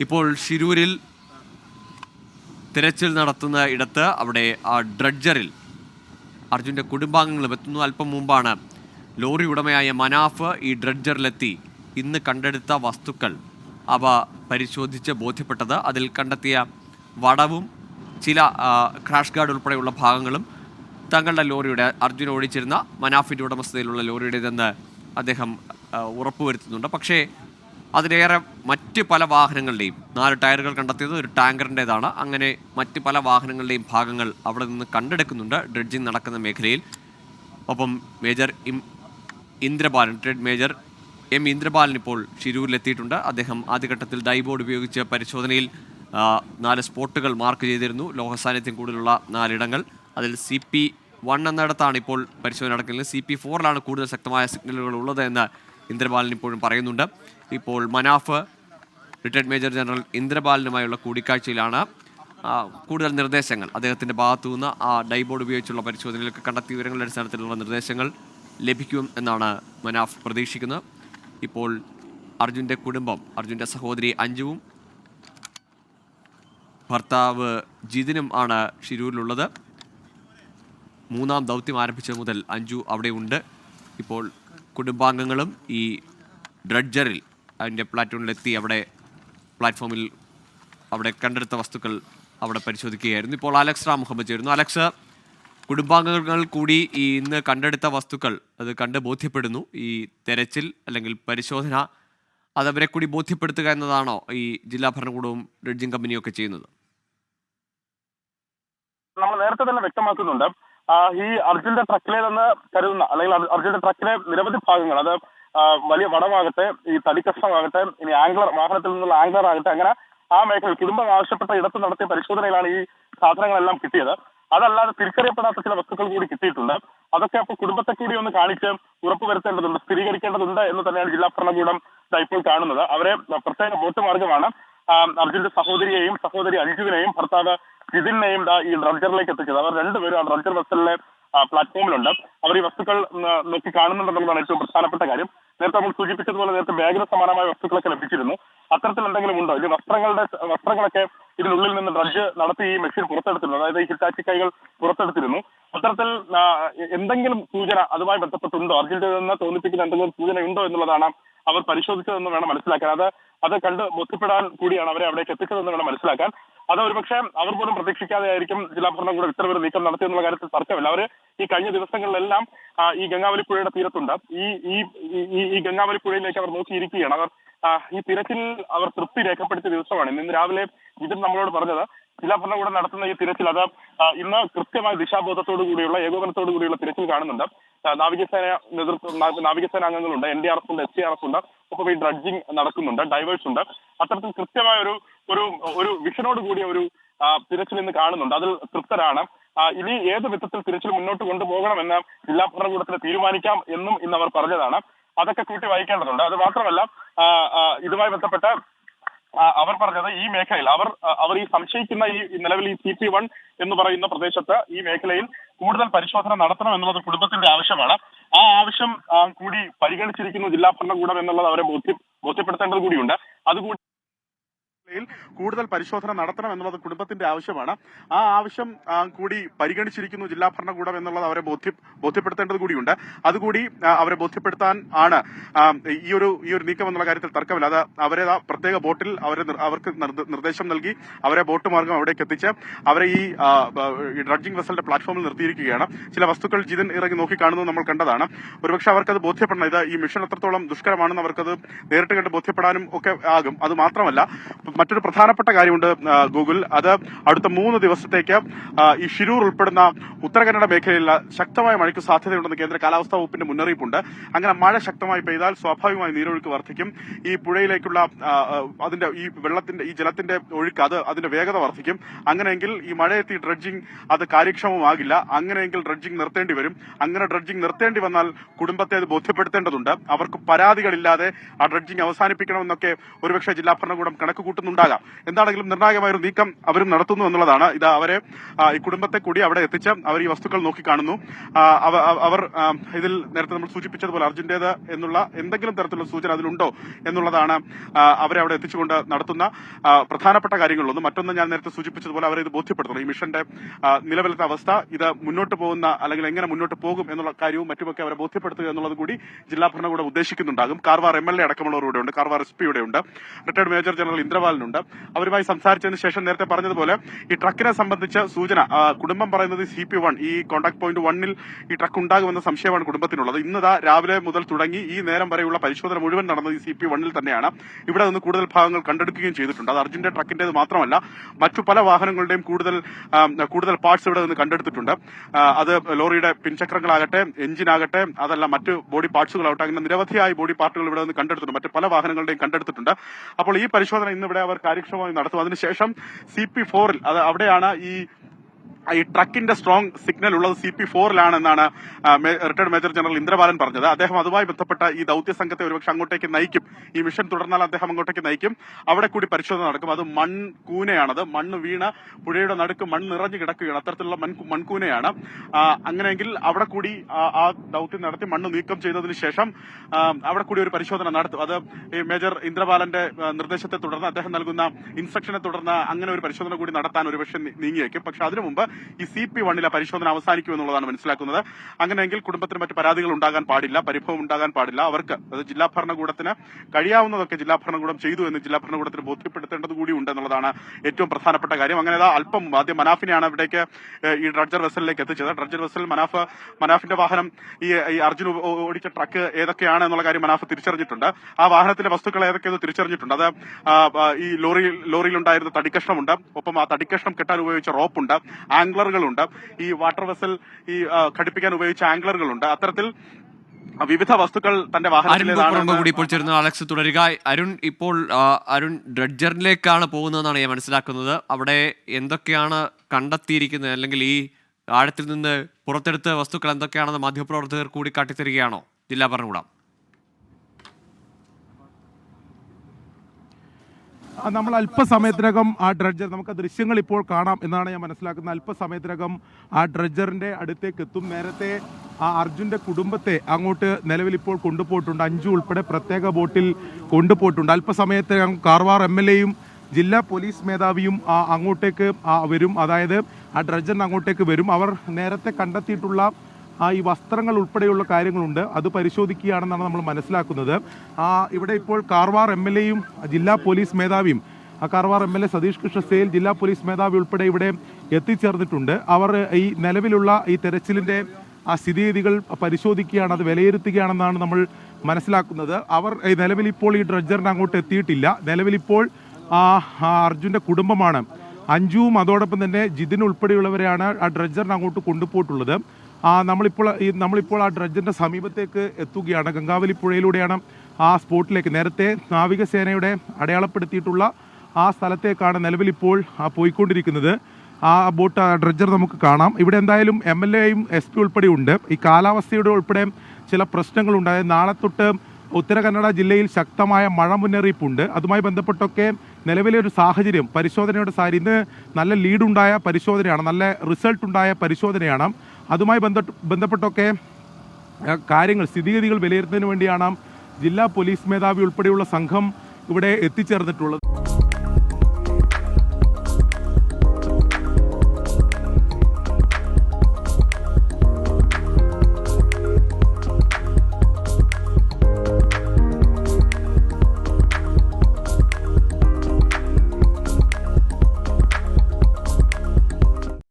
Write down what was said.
ഇപ്പോൾ ഷിരൂരിൽ തിരച്ചിൽ നടത്തുന്ന ഇടത്ത് അവിടെ ആ ഡ്രഡ്ജറിൽ അർജുന്റെ കുടുംബാംഗങ്ങളും എത്തുന്നു. അല്പം മുമ്പാണ് ലോറി ഉടമയായ മനാഫ് ഈ ഡ്രഡ്ജറിലെത്തി. ഇന്ന് കണ്ടെടുത്ത വസ്തുക്കൾ അവ പരിശോധിച്ച് ബോധ്യപ്പെട്ടത്. അതിൽ കണ്ടെത്തിയ വടവും ചില ക്രാഷ് ഗാർഡ് ഉൾപ്പെടെയുള്ള ഭാഗങ്ങളും തങ്ങളുടെ ലോറിയുടെ അർജുൻ ഓടിച്ചിരുന്ന മനാഫിന്റെ ഉടമസ്ഥതയിലുള്ള ലോറിയുടേതെന്ന് അദ്ദേഹം ഉറപ്പുവരുത്തുന്നുണ്ട്. പക്ഷേ അതിലേറെ മറ്റ് പല വാഹനങ്ങളുടെയും നാല് ടയറുകൾ കണ്ടെത്തിയത് ഒരു ടാങ്കറിന്റെതാണ്. അങ്ങനെ മറ്റ് പല വാഹനങ്ങളുടെയും ഭാഗങ്ങൾ അവിടെ നിന്ന് കണ്ടെടുക്കുന്നുണ്ട്. ഡ്രഡ്ജിങ് നടക്കുന്ന മേഖലയിൽ. ഒപ്പം മേജർ ഇം ഇന്ദ്രബാലൻ ട്രേഡ് മേജർ എം ഇന്ദ്രബാലൻ ഇപ്പോൾ ഷിരൂരിലെത്തിയിട്ടുണ്ട്. അദ്ദേഹം ആദ്യഘട്ടത്തിൽ ഡൈബോർഡ് ഉപയോഗിച്ച് പരിശോധനയിൽ നാല് സ്പോട്ടുകൾ മാർക്ക് ചെയ്തിരുന്നു. ലോഹസാന്നിധ്യം കൂടുതലുള്ള നാലിടങ്ങൾ. അതിൽ സി പി വൺ എന്നിടത്താണ് ഇപ്പോൾ പരിശോധന നടക്കുന്നത്. സി പി ഫോറിലാണ് കൂടുതൽ ശക്തമായ സിഗ്നലുകൾ ഉള്ളത് എന്ന് ഇന്ദ്രബാലൻ ഇപ്പോഴും പറയുന്നുണ്ട്. ഇപ്പോൾ മനാഫ് റിട്ടയർഡ് മേജർ ജനറൽ ഇന്ദ്രബാലനുമായുള്ള കൂടിക്കാഴ്ചയിലാണ്. കൂടുതൽ നിർദ്ദേശങ്ങൾ. അദ്ദേഹത്തിന്റെ ഭാഗത്തു നിന്ന് ആ ഡൈബോർഡ് ഉപയോഗിച്ചുള്ള പരിശോധനയിലൊക്കെ കണ്ടെത്തിയ വിവരങ്ങളുടെ അടിസ്ഥാനത്തിലുള്ള നിർദ്ദേശങ്ങൾ ലഭിക്കും എന്നാണ് മനാഫ് പ്രതീക്ഷിക്കുന്നത്. ഇപ്പോൾ അർജുന്റെ കുടുംബം അർജുന്റെ സഹോദരി അഞ്ജുവും ഭർത്താവ് ജിതിനും ആണ് ഷിരൂരിലുള്ളത്. മൂന്നാം ദൗത്യം ആരംഭിച്ചത് മുതൽ അഞ്ജു അവിടെയുണ്ട്. ഇപ്പോൾ കുടുംബാംഗങ്ങളും ഈ ഡ്രഡ്ജറിൽ അതിന്റെ പ്ലാറ്റ്ഫോമിലെത്തി അവിടെ പ്ലാറ്റ്ഫോമിൽ അവിടെ കണ്ടെടുത്ത വസ്തുക്കൾ അവിടെ പരിശോധിക്കുകയായിരുന്നു. ഇപ്പോൾ അലക്സ് റാം മുഹമ്മദ് ചേരുന്നു. അലക്സ് കുടുംബാംഗങ്ങൾ കൂടി ഈ ഇന്ന് കണ്ടെടുത്ത വസ്തുക്കൾ അത് കണ്ട് ബോധ്യപ്പെടുന്നു. ഈ തെരച്ചിൽ അല്ലെങ്കിൽ പരിശോധന അതവരെ കൂടി ബോധ്യപ്പെടുത്തുക എന്നതാണോ ഈ ജില്ലാ ഭരണകൂടവും ഡ്രഡ്ജിംഗ് കമ്പനിയും ഒക്കെ ചെയ്യുന്നത്? നമ്മൾ നേരത്തെ തന്നെ വ്യക്തമാക്കുന്നുണ്ട്. ഈ അർജുന്റെ ട്രക്കിലേതെന്ന് കരുതുന്ന അല്ലെങ്കിൽ അർ- അർജുന്റെ ട്രക്കിലെ നിരവധി ഭാഗങ്ങൾ അത് വലിയ വടമാകട്ടെ ഈ തടിക്കഷ്ണമാകട്ടെ ഇനി ആംഗ്ലർ വാഹനത്തിൽ നിന്നുള്ള ആംഗ്ലർ ആകട്ടെ അങ്ങനെ ആ മേഖലയിൽ കുടുംബം ആവശ്യപ്പെട്ട ഇടത്ത് നടത്തിയ പരിശോധനയിലാണ് ഈ സാധനങ്ങളെല്ലാം കിട്ടിയത്. അതല്ലാതെ തിരിച്ചറിയപ്പെടാത്ത ചില വസ്തുക്കൾ കൂടി കിട്ടിയിട്ടുണ്ട്. അതൊക്കെ അപ്പോൾ കുടുംബത്തെ കൂടി ഒന്ന് കാണിച്ച് ഉറപ്പുവരുത്തേണ്ടതുണ്ട് സ്ഥിരീകരിക്കേണ്ടതുണ്ട് എന്ന് തന്നെയാണ് ജില്ലാ ഭരണകൂടം ഇപ്പോൾ കാണുന്നത്. അവരെ പ്രത്യേക ബോട്ട് മാർഗമാണ് അർജുന്റെ സഹോദരിയെയും സഹോദരി അഞ്ജുവിനെയും ഭർത്താവ് ജിതിനെയും ദാ ഈ ഡ്രഡ്ജറിലേക്ക് എത്തിച്ചത്. അവർ രണ്ടുപേരും ആ ഡ്രഡ്ജർ വെസലിലെ പ്ലാറ്റ്ഫോമിലുണ്ട്. അവർ ഈ വസ്തുക്കൾ നോക്കി കാണുന്നുണ്ടെന്നുള്ളതാണ് ഏറ്റവും പ്രധാനപ്പെട്ട കാര്യം. നേരത്തെ നമ്മൾ സൂചിപ്പിച്ചതുപോലെ നേരത്തെ ബാഗിന് സമാനമായ വസ്തുക്കളൊക്കെ ലഭിച്ചിരുന്നു. അത്തരത്തിൽ എന്തെങ്കിലും ഉണ്ടോ? ഇത് വസ്ത്രങ്ങളുടെ വസ്ത്രങ്ങളൊക്കെ ഇതിനുള്ളിൽ നിന്ന് ഡ്രഡ്ജ് നടത്തി ഈ മെഷീൻ പുറത്തെടുത്തിരുന്നു. അതായത് ഈ ഹിറ്റാച്ചി കൈകൾ പുറത്തെടുത്തിരുന്നു. അത്തരത്തിൽ എന്തെങ്കിലും സൂചന അതുമായി ബന്ധപ്പെട്ടുണ്ടോ? അർജന്റീന നിന്ന് തോന്നിപ്പിക്കുന്ന എന്തെങ്കിലും സൂചന ഉണ്ടോ എന്നുള്ളതാണ് അവർ പരിശോധിച്ചതെന്ന് വേണം മനസ്സിലാക്കാൻ. അത് അത് കണ്ട് ബോധ്യപ്പെടാൻ കൂടിയാണ് അവരെ അവിടേക്ക് എത്തിച്ചതെന്ന് വേണം മനസ്സിലാക്കാൻ. അത് ഒരുപക്ഷെ അവർ പോലും പ്രതീക്ഷിക്കാതെ ആയിരിക്കും ജില്ലാ ഭരണകൂടം ഇത്ര ഇത്തരമൊരു നീക്കം നടത്തിയെന്നുള്ള കാര്യത്തിൽ തർക്കമില്ല. അവർ ഈ കഴിഞ്ഞ ദിവസങ്ങളിലെല്ലാം ഈ ഗംഗാവലി പുഴയുടെ തീരത്തുണ്ട്. ഈ ഈ ഈ- ഗംഗാവലി പുഴയിലേക്ക് അവർ നോക്കിയിരിക്കുകയാണ്. അവർ ഈ തിരച്ചിൽ അവർ തൃപ്തി രേഖപ്പെടുത്തിയ ദിവസമാണ്. ഇന്ന് രാവിലെ ഇത് നമ്മളോട് പറഞ്ഞത് ജില്ലാ ഭരണകൂടം നടത്തുന്ന ഈ തിരച്ചിൽ അത് ഇന്ന് കൃത്യമായ ദിശാബോധത്തോടു കൂടിയുള്ള ഏകോപനത്തോടു കൂടിയുള്ള തിരച്ചിൽ കാണുന്നുണ്ട്. നാവികസേന നേതൃത്വം നാവികസേന അംഗങ്ങളുണ്ട് എൻ ഡി ആർ എഫ് ഉണ്ട് എസ് ഡി ആർ എഫ് ഉണ്ട് ഒപ്പം ഈ ഡ്രഡ്ജിങ് നടക്കുന്നുണ്ട് ഡൈവേഴ്സ് ഉണ്ട്. അത്തരത്തിൽ കൃത്യമായ ഒരു ഒരു ഒരു വിഷനോട് കൂടിയ ഒരു തിരച്ചിൽ ഇന്ന് കാണുന്നുണ്ട്. അതിൽ തൃപ്തരാണ്. ഇനി ഏത് വിധത്തിൽ തിരച്ചിൽ മുന്നോട്ട് കൊണ്ടുപോകണമെന്ന് ജില്ലാ ഭരണകൂടത്തിന് തീരുമാനിക്കാം എന്നും ഇന്ന് അവർ പറഞ്ഞതാണ്. അതൊക്കെ കൂട്ടി വായിക്കേണ്ടതുണ്ട്. അത് മാത്രമല്ല ഇതുമായി ബന്ധപ്പെട്ട് അവർ പറഞ്ഞത് ഈ മേഖലയിൽ അവർ അവർ ഈ സംശയിക്കുന്ന ഈ നിലവിൽ ഈ സി പി വൺ എന്ന് പറയുന്ന പ്രദേശത്ത് ഈ മേഖലയിൽ കൂടുതൽ പരിശോധന നടത്തണം എന്നുള്ളത് കുടുംബത്തിന്റെ ആവശ്യമാണ്. ആ ആവശ്യം കൂടി പരിഗണിച്ചിരിക്കുന്നു ജില്ലാ ഭരണകൂടം എന്നുള്ളത് അവരെ ബോധ്യ ബോധ്യപ്പെടുത്തേണ്ടത് കൂടിയുണ്ട്. അതുകൂടി യിൽ കൂടുതൽ പരിശോധന നടത്തണം എന്നുള്ളത് കുടുംബത്തിന്റെ ആവശ്യമാണ്. ആ ആവശ്യം കൂടി പരിഗണിച്ചിരിക്കുന്നു ജില്ലാ ഭരണകൂടം എന്നുള്ളത് അവരെ ബോധ്യ ബോധ്യപ്പെടുത്തേണ്ടത് കൂടിയുണ്ട്. അതുകൂടി അവരെ ബോധ്യപ്പെടുത്താൻ ആണ് ഈ ഒരു ഈ ഒരു നീക്കം എന്നുള്ള കാര്യത്തിൽ തർക്കമില്ല. അത് അവരെ പ്രത്യേക ബോട്ടിൽ അവരെ അവർക്ക് നിർദ്ദേശം നൽകി അവരെ ബോട്ട് മാർഗം അവിടേക്ക് എത്തിച്ച് അവരെ ഈ ഡ്രഡ്ജിംഗ് വെസലിന്റെ പ്ലാറ്റ്ഫോമിൽ നിർത്തിയിരിക്കുകയാണ്. ചില വസ്തുക്കൾ ജിതൻ ഇറങ്ങി നോക്കി കാണുന്നത് നമ്മൾ കണ്ടതാണ്. ഒരുപക്ഷെ അവർക്കത് ബോധ്യപ്പെടണം. ഇത് ഈ മിഷൻ എത്രത്തോളം ദുഷ്കരമാണെന്ന് അവർക്കത് നേരിട്ട് കണ്ട് ബോധ്യപ്പെടാനും ഒക്കെ ആകും. അത് മാത്രമല്ല മറ്റൊരു പ്രധാനപ്പെട്ട കാര്യമുണ്ട് ഗൂഗിൾ. അത് അടുത്ത മൂന്ന് ദിവസത്തേക്ക് ഈ ഷിരൂർ ഉൾപ്പെടുന്ന ഉത്തര കന്നഡ മേഖലയിൽ ശക്തമായ മഴയ്ക്ക് സാധ്യതയുണ്ടെന്ന് കേന്ദ്ര കാലാവസ്ഥാ വകുപ്പിന്റെ മുന്നറിയിപ്പുണ്ട്. അങ്ങനെ മഴ ശക്തമായി പെയ്താൽ സ്വാഭാവികമായി നീരൊഴുക്ക് വർദ്ധിക്കും. ഈ പുഴയിലേക്കുള്ള അതിന്റെ ഈ വെള്ളത്തിന്റെ ഈ ജലത്തിന്റെ ഒഴുക്ക് അത് അതിന്റെ വേഗത വർദ്ധിക്കും. അങ്ങനെയെങ്കിൽ ഈ മഴയെത്തി ഡ്രഡ്ജിംഗ് അത് കാര്യക്ഷമമാകില്ല. അങ്ങനെയെങ്കിൽ ഡ്രഡ്ജിംഗ് നിർത്തേണ്ടി വരും. അങ്ങനെ ഡ്രഡ്ജിംഗ് നിർത്തേണ്ടി വന്നാൽ കുടുംബത്തെ അത് ബോധ്യപ്പെടുത്തേണ്ടതുണ്ട്. അവർക്ക് പരാതികളില്ലാതെ ആ ഡ്രഡ്ജിംഗ് അവസാനിപ്പിക്കണമെന്നൊക്കെ ഒരുപക്ഷെ ജില്ലാ ഭരണകൂടം കണക്ക് കൂട്ടുന്നുണ്ട് ഉണ്ടാകാം. എന്താണെങ്കിലും നിർണായകമായ ഒരു നീക്കം അവരും നടത്തുന്നു എന്നുള്ളതാണ്. ഇത് അവരെ ഈ കുടുംബത്തെ കൂടി അവിടെ എത്തിച്ച് അവർ ഈ വസ്തുക്കൾ നോക്കിക്കാണുന്നു അവർ ഇതിൽ നേരത്തെ നമ്മൾ സൂചിപ്പിച്ചതുപോലെ അർജുന്റേത് എന്നുള്ള എന്തെങ്കിലും തരത്തിലുള്ള സൂചന അതിലുണ്ടോ എന്നുള്ളതാണ് അവരെ അവിടെ എത്തിച്ചുകൊണ്ട് നടത്തുന്ന പ്രധാനപ്പെട്ട കാര്യങ്ങളൊന്നും മറ്റൊന്ന് ഞാൻ നേരത്തെ സൂചിപ്പിച്ചതുപോലെ അവരെ ഇത് ബോധ്യപ്പെടുത്തണം. ഈ മിഷന്റെ നിലവിലത്തെ അവസ്ഥ ഇത് മുന്നോട്ട് പോകുന്ന അല്ലെങ്കിൽ എങ്ങനെ മുന്നോട്ട് പോകും എന്നുള്ള കാര്യവും മറ്റുമൊക്കെ അവരെ ബോധ്യപ്പെടുത്തുക എന്നുള്ളത് കൂടി ജില്ലാ ഭരണകൂടം ഉദ്ദേശിക്കുന്നുണ്ടാകും. കാർവാർ എം എൽ എ അടക്കമുള്ളവർ ഇവിടെ ഉണ്ട് കാർവാർ എസ് പി ഇവിടെ ഉണ്ട് റിട്ടയർഡ് മേജർ ജനറൽ ഇന്ദ്രപാലനുണ്ട് അവരുമായി സംസാരിച്ചതിന് ശേഷം നേരത്തെ പറഞ്ഞതുപോലെ ഈ ട്രക്കിനെ സംബന്ധിച്ച സൂചന കുടുംബം പറയുന്നത് സി പി വൺ ഈ കോൺടാക്ട് പോയിന്റ് വണ്ണിൽ ഈ ട്രക്ക് ഉണ്ടാകുമെന്ന സംശയമാണ് കുടുംബത്തിനുള്ളത്. ഇന്നതാ രാവിലെ മുതൽ തുടങ്ങി ഈ നേരം വരെയുള്ള പരിശോധന മുഴുവൻ നടന്നത് ഈ സി പി വണ്ണിൽ തന്നെയാണ്. ഇവിടെ നിന്ന് കൂടുതൽ ഭാഗങ്ങൾ കണ്ടെടുക്കുകയും ചെയ്തിട്ടുണ്ട്. അത് അർജുന്റെ ട്രക്കിന്റേത് മാത്രമല്ല മറ്റു പല വാഹനങ്ങളുടെയും കൂടുതൽ കൂടുതൽ പാർട്സ് ഇവിടെ നിന്ന് കണ്ടെടുത്തിട്ടുണ്ട്. അത് ലോറിയുടെ പിൻചക്രങ്ങളാകട്ടെ എഞ്ചിനാകട്ടെ അതല്ല മറ്റ് ബോഡി പാർട്സുകളാകട്ടെ അങ്ങനെ നിരവധിയായ ബോഡി പാർട്ടുകൾ ഇവിടെ നിന്ന് കണ്ടെടുത്തിട്ടുണ്ട്. മറ്റ് പല വാഹനങ്ങളുടെയും കണ്ടെടുത്തിട്ടുണ്ട്. അപ്പോൾ ഈ പരിശോധന ഇന്ന് ഇവിടെ കാര്യക്ഷമമായി നടത്തും. അതിനുശേഷം സി പി ഫോറിൽ അത് അവിടെയാണ് ഈ ഈ ട്രക്കിന്റെ സ്ട്രോങ് സിഗ്നൽ ഉള്ളത് സി പി ഫോറിലാണെന്നാണ് റിട്ടയർഡ് മേജർ ജനറൽ ഇന്ദ്രബാലൻ പറഞ്ഞത്. അദ്ദേഹം അതുമായി ബന്ധപ്പെട്ട ഈ ദൗത്യ സംഘത്തെ ഒരുപക്ഷെ അങ്ങോട്ടേക്ക് നയിക്കും. ഈ മിഷൻ തുടർന്നാൽ അദ്ദേഹം അങ്ങോട്ടേക്ക് നയിക്കും. അവിടെ കൂടി പരിശോധന നടക്കും. അത് മൺകൂനയാണത് മണ്ണ് വീണ പുഴയുടെ നടുക്ക് മണ്ണ് നിറഞ്ഞു കിടക്കുകയാണ്. അത്തരത്തിലുള്ള മൺ മൺകൂനയാണ് അങ്ങനെയെങ്കിൽ അവിടെ കൂടി ആ- ദൌത്യം നടത്തി മണ്ണ് നീക്കം ചെയ്തതിന് ശേഷം അവിടെ കൂടി ഒരു പരിശോധന നടത്തും. അത് ഈ മേജർ ഇന്ദ്രബാലന്റെ നിർദ്ദേശത്തെ തുടർന്ന് അദ്ദേഹം നൽകുന്ന ഇൻസ്ട്രക്ഷനെ തുടർന്ന് അങ്ങനെ ഒരു പരിശോധന കൂടി നടത്താൻ ഒരുപക്ഷെ നീങ്ങിയേക്കും. പക്ഷെ അതിനു മുമ്പ് ഈ സി പി വണ്ണിലെ പരിശോധന അവസാനിക്കുമെന്നുള്ളതാണ് മനസ്സിലാക്കുന്നത്. അങ്ങനെയെങ്കിൽ കുടുംബത്തിന് മറ്റ് പരാതികൾ ഉണ്ടാകാൻ പാടില്ല പരിഭവം ഉണ്ടാകാൻ പാടില്ല. അവർക്ക് അത് ജില്ലാ ഭരണകൂടത്തിന് കഴിയാവുന്നതൊക്കെ ജില്ലാ ഭരണകൂടം ചെയ്തു എന്ന് ജില്ലാ ഭരണകൂടത്തിന് ബോധ്യപ്പെടുത്തേണ്ടത് കൂടി ഉണ്ടെന്നുള്ളതാണ് ഏറ്റവും പ്രധാനപ്പെട്ട കാര്യം. അങ്ങനെ അല്പം ആദ്യം മനാഫിനെയാണ് ഇവിടേക്ക് ഈ ഡ്രഡ്ജർ വെസലിലേക്ക് എത്തിച്ചത്. ഡ്രഡ്ജർ വെസൽ മനാഫ് മനാഫിന്റെ വാഹനം ഈ അർജുൻ ഓടിച്ച ട്രക്ക് ഏതൊക്കെയാണ് എന്നുള്ള കാര്യം മനാഫ് തിരിച്ചറിഞ്ഞിട്ടുണ്ട്. ആ വാഹനത്തിലെ വസ്തുക്കൾ ഏതൊക്കെയെന്ന് തിരിച്ചറിഞ്ഞിട്ടുണ്ട്. അത് ആ, ആ, ഈ ലോറി ലോറിയിലുണ്ടായിരുന്ന തടിക്കഷ്ണമുണ്ട്. ഒപ്പം ആ തടിക്കഷ്ണം കെട്ടാൻ ഉപയോഗിച്ച റോപ്പുണ്ട്. ആംഗ്ലറുകളുണ്ട് ഈ വാട്ടർ വെസൽ ഈ ഘടിപ്പിക്കാൻ ഉപയോഗിച്ച ആംഗ്ലറുകളുണ്ട് അത്തരത്തിൽ വിവിധ വസ്തുക്കൾ തന്റെ വാഹനത്തിലേതാണ് ഇപ്പോൾ ചേരുന്ന. അലക്സ് തുടരുക. അരുൺ ഇപ്പോൾ അരുൺ ഡ്രഡ്ജറിലേക്കാണ് പോകുന്നതെന്നാണ് ഞാൻ മനസ്സിലാക്കുന്നത്. അവിടെ എന്തൊക്കെയാണ് കണ്ടെത്തിയിരിക്കുന്നത്? അല്ലെങ്കിൽ ഈ ആഴത്തിൽ നിന്ന് പുറത്തെടുത്ത വസ്തുക്കൾ എന്തൊക്കെയാണെന്ന് മാധ്യമപ്രവർത്തകർ കൂടി കാട്ടിത്തരികയാണോ? ജില്ലാ ഭരണകൂടം ആ, നമ്മൾ അല്പസമയത്തിനകം ആ ഡ്രഡ്ജർ നമുക്ക് ദൃശ്യങ്ങൾ ഇപ്പോൾ കാണാം എന്നാണ് ഞാൻ മനസ്സിലാക്കുന്നത്. അല്പസമയത്തിനകം ആ ഡ്രഡ്ജറിന്റെ അടുത്തേക്ക് എത്തും. നേരത്തെ ആ അർജുന്റെ കുടുംബത്തെ അങ്ങോട്ട് നിലവിൽ ഇപ്പോൾ കൊണ്ടുപോയിട്ടുണ്ട്. അഞ്ചു ഉൾപ്പെടെ പ്രത്യേക ബോട്ടിൽ കൊണ്ടുപോയിട്ടുണ്ട്. അല്പസമയത്തിനകം കാർവാർ എം എൽ എയും ജില്ലാ പോലീസ് മേധാവിയും അങ്ങോട്ടേക്ക് വരും. അതായത് ആ ഡ്രഡ്ജറിന് അങ്ങോട്ടേക്ക് വരും. അവർ നേരത്തെ കണ്ടെത്തിയിട്ടുള്ള ആ ഈ വസ്ത്രങ്ങൾ ഉൾപ്പെടെയുള്ള കാര്യങ്ങളുണ്ട്. അത് പരിശോധിക്കുകയാണെന്നാണ് നമ്മൾ മനസ്സിലാക്കുന്നത്. ആ ഇവിടെ ഇപ്പോൾ കാർവാർ എം എൽ എയും ജില്ലാ പോലീസ് മേധാവിയും ആ Karwar M L A Satish Krishna Sail ജില്ലാ പോലീസ് മേധാവി ഉൾപ്പെടെ ഇവിടെ എത്തിച്ചേർന്നിട്ടുണ്ട്. അവർ ഈ നിലവിലുള്ള ഈ തെരച്ചിലിന്റെ ആ സ്ഥിതിഗതികൾ പരിശോധിക്കുകയാണ് അത് വിലയിരുത്തുകയാണെന്നാണ് നമ്മൾ മനസ്സിലാക്കുന്നത്. അവർ ഇപ്പോൾ ഈ ഡ്രഡ്ജറിന് അങ്ങോട്ട് എത്തിയിട്ടില്ല. നിലവിലിപ്പോൾ അർജുന്റെ കുടുംബമാണ്. അഞ്ജുവും അതോടൊപ്പം തന്നെ ജിതിൻ ഉൾപ്പെടെയുള്ളവരെയാണ് ആ ഡ്രഡ്ജറിന് അങ്ങോട്ട് കൊണ്ടുപോയിട്ടുള്ളത്. നമ്മളിപ്പോൾ ഈ നമ്മളിപ്പോൾ ആ ഡ്രഡ്ജിന്റെ സമീപത്തേക്ക് എത്തുകയാണ്. ഗംഗാവലി പുഴയിലൂടെയാണ് ആ സ്പോട്ടിലേക്ക് നേരത്തെ നാവികസേനയുടെ അടയാളപ്പെടുത്തിയിട്ടുള്ള ആ സ്ഥലത്തേക്കാണ് നിലവിൽ ഇപ്പോൾ ആ പോയിക്കൊണ്ടിരിക്കുന്നത്. ആ ബോട്ട് ആ ഡ്രഡ്ജർ നമുക്ക് കാണാം. ഇവിടെ എന്തായാലും എം എൽ എയും എസ് പി ഉൾപ്പെടെ ഉണ്ട്. ഈ കാലാവസ്ഥയുടെ ഉൾപ്പെടെ ചില പ്രശ്നങ്ങളുണ്ടായത് നാളെ തൊട്ട് ഉത്തര കന്നഡ ജില്ലയിൽ ശക്തമായ മഴ മുന്നറിയിപ്പുണ്ട്. അതുമായി ബന്ധപ്പെട്ടൊക്കെ നിലവിലെ ഒരു സാഹചര്യം പരിശോധനയുടെ സാരി ഇന്ന് നല്ല ലീഡുണ്ടായ പരിശോധനയാണ്. നല്ല റിസൾട്ട് ഉണ്ടായ പരിശോധനയാണ്. അതുമായി ബന്ധ ബന്ധപ്പെട്ടൊക്കെ കാര്യങ്ങൾ സ്ഥിതിഗതികൾ വിലയിരുത്തുന്നതിന് വേണ്ടിയാണ് ജില്ലാ പോലീസ് മേധാവി ഉൾപ്പെടെയുള്ള സംഘം ഇവിടെ എത്തിച്ചേർന്നിട്ടുള്ളത്.